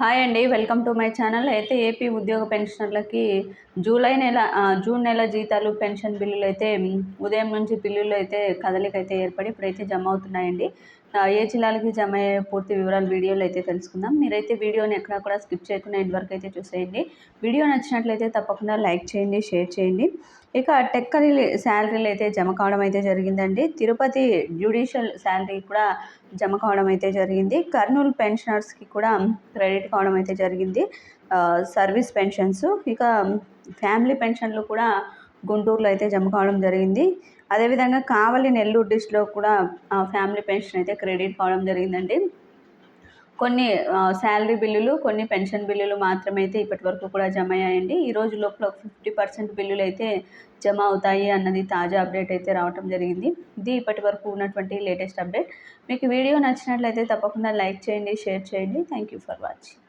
Hi అండి welcome to my channel. అయితే AP ఉద్యోగ పెన్షనర్లకి జూలై నెల జూన్ నెల జీతాలు పెన్షన్ బిల్లులు అయితే ఉదయం నుంచి బిల్లులు అయితే కదలిక అయితే ఏర్పడి ఇప్పుడైతే జమ అవుతున్నాయండి. ఏ జిల్లాలకి జమ అయ్యే పూర్తి వివరాలు వీడియోలో అయితే తెలుసుకుందాం. మీరైతే వీడియోని ఎక్కడ కూడా స్కిప్ చేయకుండా ఇంతవరకు అయితే చూసేయండి. వీడియో నచ్చినట్లయితే తప్పకుండా లైక్ చేయండి షేర్ చేయండి. ఇక టెక్కరీ శాలరీలు అయితే జమ కావడం అయితే జరిగిందండి. తిరుపతి జ్యుడిషియల్ శాలరీ కూడా జమ కావడం అయితే జరిగింది. కర్నూలు పెన్షనర్స్కి కూడా క్రెడిట్ కావడం అయితే జరిగింది. Service pensions. ఇక ఫ్యామిలీ పెన్షన్లు కూడా గుంటూరులో అయితే జమ కావడం జరిగింది. అదేవిధంగా కావలి నెల్లూరు డిస్ట్లో కూడా ఫ్యామిలీ పెన్షన్ అయితే క్రెడిట్ కావడం జరిగిందండి. కొన్ని శాలరీ బిల్లులు కొన్ని పెన్షన్ బిల్లులు మాత్రమే అయితే ఇప్పటి వరకు కూడా జమ అయ్యాయండి ఈ రోజు లోపల ఫిఫ్టీ పర్సెంట్ బిల్లులు అయితే జమ అవుతాయి అన్నది తాజా అప్డేట్ అయితే రావడం జరిగింది. ఇది ఇప్పటి వరకు ఉన్నటువంటి లేటెస్ట్ అప్డేట్. మీకు వీడియో నచ్చినట్లయితే తప్పకుండా లైక్ చేయండి షేర్ చేయండి. Thank you for watching.